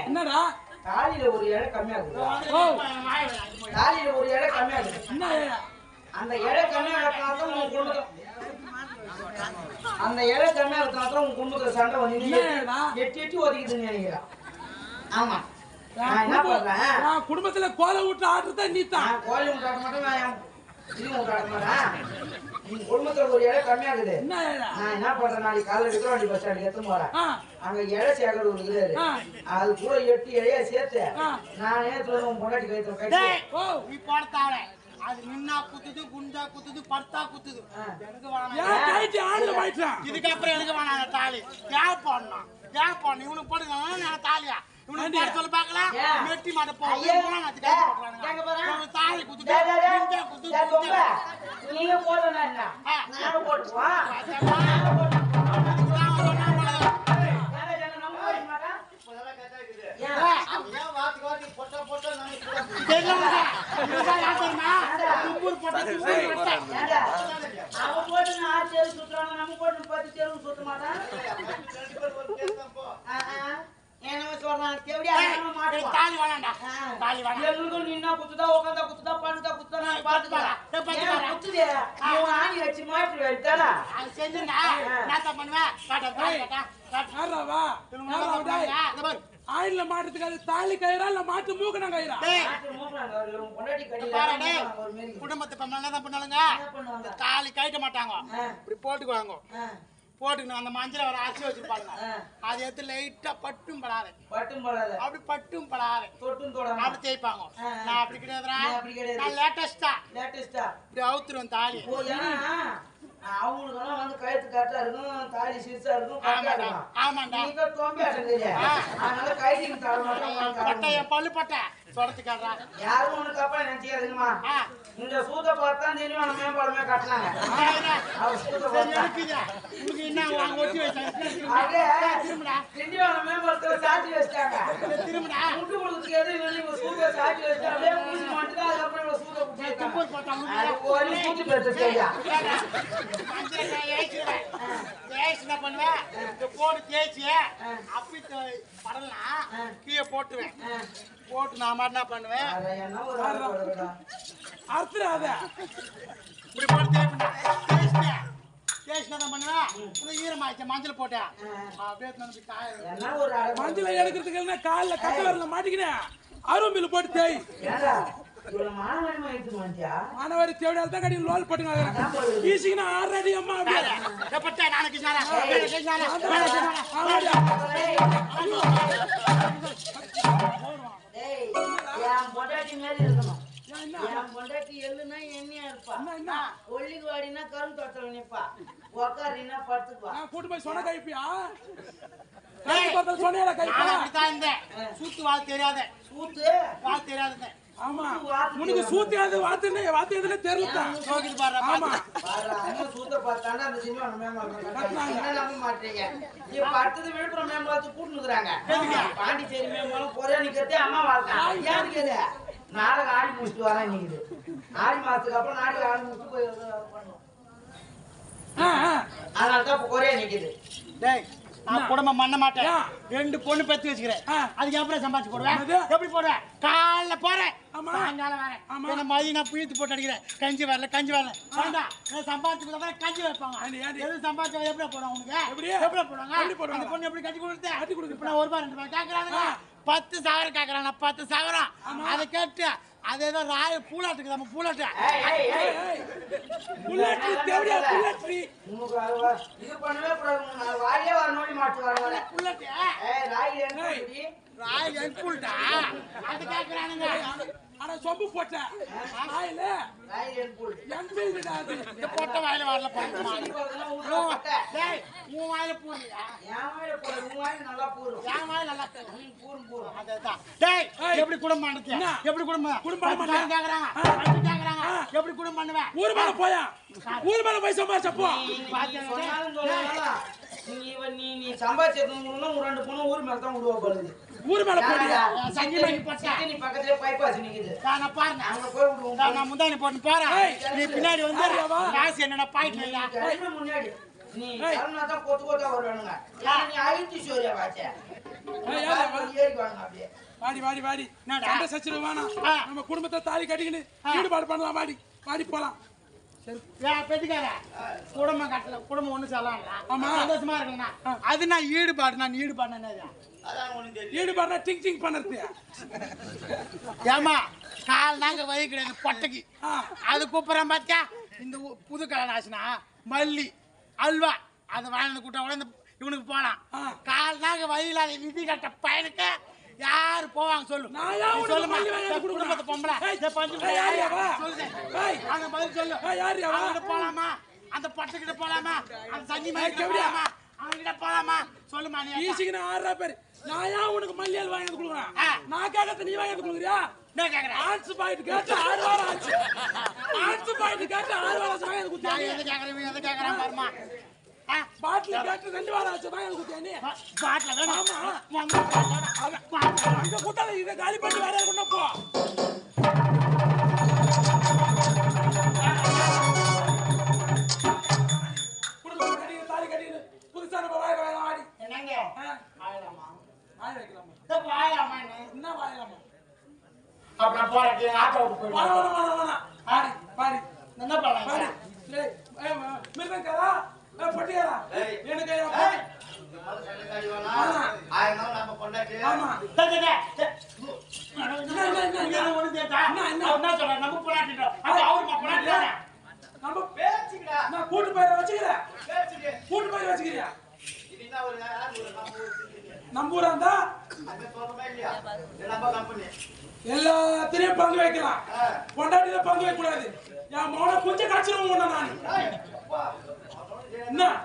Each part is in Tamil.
என்னடா? தாலியில ஒரு இழை கம்மியா இருக்குது ஓ. தாலியில ஒரு இழை அந்த இழை கம்மியா இருக்கிறாதான் உன் குடும்பத்துல அந்த இழை கம்மியா இருக்கிறாதான் உன் குடும்பத்துல சண்டை வந்து? எட்டி எட்டி ஒதுக்கிதுன்னு நினைக்கிறேன் ஆமா. குடும்பத்துல கோலை விட்டு ஆடுறத நீ தான். நான் கோழி முட்டாட மாட்டேன் குடும்பத்துல ஒரு இழை கம்மியா இருக்குது என்ன நான் என்ன பண்றேன்? நாளைக்கு காலைல விக்ரவாண்டி பஸ் ஸ்டாண்டுக்கு எடுத்து போறேன். அங்க இலை சேகர். அது கூட எட்டு இலையா சேர்த்து. நானே உன் பொண்டாட்டி கைத்துல கட்டி போடத்தாவல அது நின்னா குத்துது குண்டா குத்துது படுத்தா குத்துது. எனக்கு வேணாம். இதுக்கப்புறம் எனக்கு வேணாம் தாலி. ஏன் போடணும்? ஏன் இவனுக்கு போடுங்க நான் தாலியா? சொல்ல பார்க்கலாம் ஏன்? மெட்டி மாட்ட போ ஐயே, போனா நான் டேய், போடுறானுங்க கேட்க போறேன். இவனுக்கு தாலி குத்துது டேய், டேய், டேய். குண்டா குத்துது டேய், குண்டா தொம்ப. நீங்க போடணும் என்ன? ஆ. நானும் போட்டுக்குவோம். குத்துது. இதுதான் சொன்னா போலதான். ஏன்டா, ஏன்டா, நம்ம போட மாட்டோம்? ஏன்? தெரியல உனக்கு? இதுதான் யார் தெரியுமா? துப்பூர் போட்டா துப்பூர் போட்டா. ஏன்டா? அவன் போட்டு ஆறு தெரு சுத்துறான், நம்ம போட்டு பத்து தெரு சுத்த மாட்டான். என்னமோ சொல்றான், தேவடியா, நம்ம மாட்டுவோம். தாலி வேணாம்டா ஆ. தாலி வேணாம் எங்களுக்கும் நின்னா குத்துதா, உக்காந்தா குத்துதா, படுத்தா குத்துதா, நான் பாத்துக்கிறேன். டேய், பாத்து ஏன் பாரு. குத்துது? நீ உன் ஆணி வச்சு மாட்டி வைத்தாடா? அது செஞ்சுனா நான் தான் பண்ணுவேன் டேய் இந்த பாரு ஆயில மாட்டுறதுக்கு அது தாலி கயிறா இல்ல மாட்டு மூக்கணா கயிறா. குடும்பத்தை என்ன தான் பண்ணாலுங்க? தாலி கட்ட மாட்டாங்க. இப்படி போட்டுக்குவாங்க. போட்டுக்கணும். அந்த மஞ்சள் வர அரிசி வச்சிருப்பாங்க. அது எடுத்து லைட்டா பட்டும் படாது. பட்டும் போடாத, அப்படி பட்டும் படாது. தொட்டும் தொடாம. அப்படி தேய்ப்பாங்க. நான் அப்படி கிடையாதுடா. கிடையாது. நான் லேட்டஸ்டா லேட்டஸ்டா இப்படி அவுத்துருவேன் தாலி. அவங்களுக்கெல்லாம் வந்து கழுத்து கரெக்டா இருக்கும் தாலி சிறுசா இருக்கும் கரெக்டா ஆமாண்டா. நீங்க தொம்பி அடங்குறியா ஆ. அதனால கைதிக்கு தர பட்டை என் பல்லு பட்டை காட்டுறா யாரும் உனக்கு அப்பா நினைச்சுக்காதுங்கம்மா இந்த சூத்தை பார்த்தா தெரியும்? அந்த மேம்பாலமே கட்டினாங்க? உனக்கு என்ன வாங்க ஒட்டி வச்சாங்க மேம்பாலத்துல சாத்தி வச்சிட்டாங்க? திரும்படா. முட்டு கொடுத்துக்கு எதுவும் சூத்தை அதுக்கப்புறம் சூத்தை ஒரு சூத்து பேச சரியா மஞ்சள் நான் ஏய்ச்சிடுவேன். தேய்ச்சி என்ன பண்ணுவேன்? இந்த போடு தேய்ச்சி, அப்படி படலாம், கீழே போட்டுருவேன். போட்டு நான் என்ன பண்ணுவேன்? அறுத்துறாத இப்படி போட்டு தேய்ப்பேன். தேய்ச்சிட்டு, தேய்ச்சி என்ன பண்ணுவேன்? இந்த ஈரமாயிடுச்சு, மஞ்சள் போட்டேன். மஞ்சளை எடுக்கிறதுக்கு கால்ல கட்ட வரல மாட்டிக்கினேன் அரும்பில் போட்டு தேய் நாளைக்கு கிருஷ்ணாரா, நாளைக்கு கிருஷ்ணாரா, நாளைக்கு கிருஷ்ணாரா. ஆமாடியா. டேய். என் பொண்டாட்டி மாதிரி இருக்கணும். ஏன் என்ன? என் பொண்டாட்டி எள்ளுனா எண்ணெயா இருப்பா. என்ன, என்ன? ஒல்லிக்கு வாடினா கரும் தோட்டத்துல நிப்பா. உக்காரினா கூட்டு போய் சொன்ன கைப்பியா? சொன்னையில கைப்பா. சூத்து வாழ் தெரியாத. சூத்து? வாழ் தெரியாத ஆமா. உனக்கு சூத்தியாது வாத்துன்னு வாத்து எதுல தெரியல பாரு ஆமா. பாரு, சூத்த பார்த்தாண்டா அந்த சினிமா மேம்பாலம் என்ன நம்ப மாட்டீங்க? இப்ப அடுத்தது விழுப்புரம் மேம்பாலத்துக்கு கூட்டுனுக்குறாங்க பாண்டிச்சேரி மேம்பாலம் பொறையா நிக்கிறதே அம்மா வாழ்க்கை. ஏன் நிக்குது நாடகம் ஆடி முடிச்சுட்டு வரேன் நிக்குது ஆடி மாசத்துக்கு அப்புறம் நாடகம் ஆடி முடிச்சுட்டு போய் பண்ணுவோம். ஆ, ஆ. அதனால தான் இப்ப குறையா நிக்குது. டேய். நான் குடும்பம் பண்ண மாட்டேன்? ரெண்டு பொண்ணு பெத்து வச்சுக்கிறேன். அதுக்கு எப்படி சம்பாதிச்சு போடுவேன்? எப்படி போடுவேன் காலைல போறேன். சாயங்காலம் வரேன் ஆமா. மதியம் நான் புயித்து போட்டு அடிக்கிறேன் கஞ்சி வரல கஞ்சி வரல வேண்டாம் சம்பாதிச்சு கஞ்சி வைப்பாங்க? எது சம்பாதிச்சு எப்படி போடுவாங்க உனக்கு எப்படி? எப்படி போடுவாங்க எப்படி போடுவாங்க? பொண்ணு எப்படி கட்டி கொடுத்து கட்டி கொடுக்குது. இப்ப நான் ஒரு ரூபாய் ரெண்டு ரூபாய் கேட்கறாங்க. பத்து சவரம் கேட்கறாங்க பத்து சவரம் அதை கேட்டு அது ஏதோ ராய பூலாட்டுக்கு நம்ம பூலாட்டு. புல்லட்ரி உனக்கு இது பண்ணவே கூடாது. வாயிலே வர மாட்டு ஏய் ராய் என்ன? ராய் என்புல்டா அது கேட்கறானுங்க ஆனா சொம்பு போட்ட. ஆயில ராய் என் புல் எம்பீல்டா அது இந்த பொட்டை வாயில வரல. டேய் உன் வாயில பூரியா என் வாயில போடு, உன் வாயில நல்லா பூரும். என் வாயில நல்லா. டேய். எப்படி குடும்பம்? என்ன? எப்படி குடும்பம்? குடும்பம் பண்ண கேக்குறாங்க. கேக்குறாங்க. எப்படி குடும்பம் பண்ணுவேன் ஊர் மேல போயா? ஊர் மேல போய் சம்பாதிச்சப்போ சொன்னாலும் சொல்லலாம். நீ இவன் நீ நீ ரெண்டு பொண்ணு ஊர் மேல தான் விடுவா போலுது. ஊர் மேல பைபாஸ் நிக்குது. நான் பாருங்க. அங்க போய் விடுவோம். நான் முந்தானி போட்டு பாரு. நீ பின்னாடி? காசு என்னடா பாயிட்டு இல்ல முன்னாடி. நீ ஏய். கிளம்புனாதான் கொத்து வருவானுங்க. நீ அழுத்தி சோரியா வாச்சே? வாடி வாடி வாடி. நம்ம குடும்பத்தை தாலி கட்டிக்கின்னு ஈடுபாடு பண்ணலாம் வாடி. வாடி போலாம். குடும்பம் கட்டல குடும்பம் ஒண்ணு சொல்லலாம்ல ஆமா. சந்தோஷமா இருக்கணும்னா அது நான் ஈடுபாடு நான் ஈடுபாடு ஈடுபாடுனா டிங் டிங் பண்ணுறது. ஏமா கால் நாங்க வழி கிடையாது பொட்டைக்கு. அது கூப்பிடுறேன் பாத்தியா? இந்த புது ஆச்சுன்னா மல்லி அல்வா அதை வாங்கிட்டு கூட்ட கூட இந்த இவனுக்கு போலாம் ஆ. கால் நாங்க வழியில விதி கட்ட பையனுக்கு யாரு போவாங்க சொல்லு. நான் சொல்லுமா? குடும்பத்து பொம்பளை. அந்த பதில் சொல்லு. போலாமா? அந்த பட்டுக்கிட்ட போலாமா? அந்த ஏய், மாதிரி. போலாமா? அவங்கிட்ட போலாமா? சொல்லுமா நீ ஈசிக்கு ஆறா பேர். நான் ஏன் உனக்கு மல்லியால் வாங்கி கொடுக்குறேன். நான் கேட்கறது நீ வாங்கி கொடுக்குறியா? என்ன கேக்குறேன். ஆன்ஸ் பாயிண்ட் கேட்டு ஆறு வாரம் ஆச்சு. ஆன்ஸ் பாயிண்ட் கேட்டு ஆறு வாரம் வாங்கி நான் கொடுத்தேன் எது கேக்குறேன்? இவன் எது கேக்குறான் பாருமா பாட்டில் கேட்டு ரெண்டு வாரம் ஆச்சு பாட்டில ஆமா. அங்க கூட்டால இதை காலி பண்ணி வேற கொண்டு போ புதுசா நம்ம வாழ்க்கை வாழலாம் வாடி. என்னங்க ஆயிரமா வாழ வைக்கலாமா? வாயிலாமா என்ன? என்ன வாழலாமா? அப்ப நான் போறேன் எங்க ஆட்டோ விட்டு. வேணாம், வேணாம், வேணாம். என்ன பண்ணலாம்? பொட்டியாரா? எனக்கு கேட்டா? போயிட வச்சுக்கிறேன். கூட்டு போயிட வச்சுக்கிறியா? இது என்ன ஒரு யார் ஒரு நம்ம ஊர் இருந்தா. எல்லாத்திலையும் பங்கு வைக்கலாம். ஆ. பொண்டாட்டியில பங்கு வைக்க கூடாது என் மௌன கொஞ்சம் காய்ச்சிரும் உன்ன நான். ஏய்,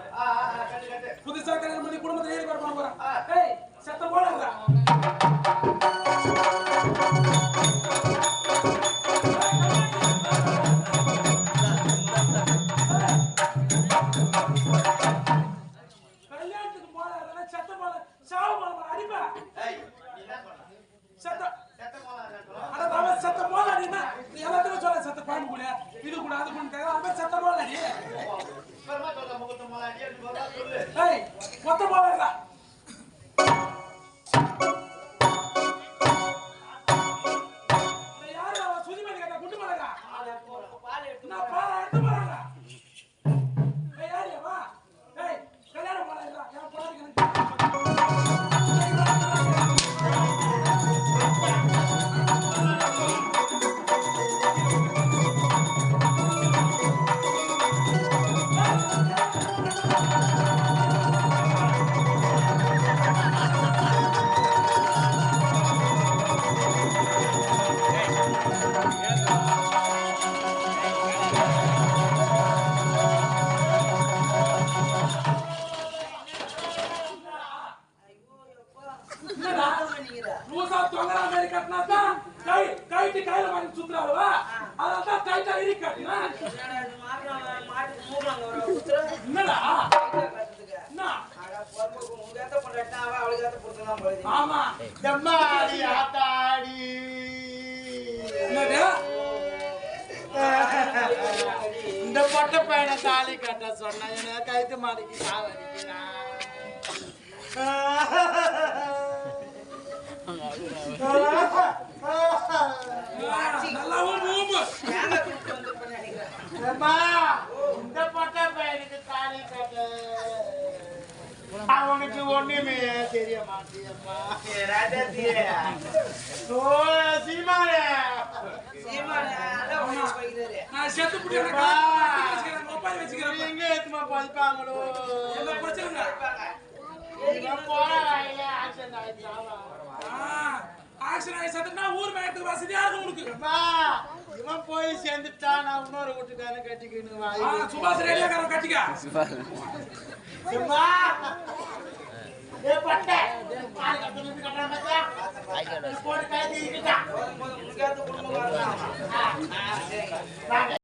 கைத்து இந்த பையனுக்கு தாலி அவனுக்கு ஒண்ணுமே தெரிய சீமானே நான் செத்து புடி அப்பா. வச்சுக்கிறேன் எங்க எத்துமா பதிப்பாங்களோ என்ன பிரச்சனை இவன் போற வழியில ஆக்சிடென்ட் ஆயிடுச்சாவா ஆக்ஷன் ஆகி சத்துனா ஊர் மேயத்துக்கு வசதியா இருக்கும் உனக்கு இவன் போய் சேர்ந்துட்டா நான் இன்னொரு வீட்டுக்காரன் கட்டிக்கின்னு வா. ஆ, சுபாஷ் ரேடியோக்காரன் கட்டிக்க அம்மா,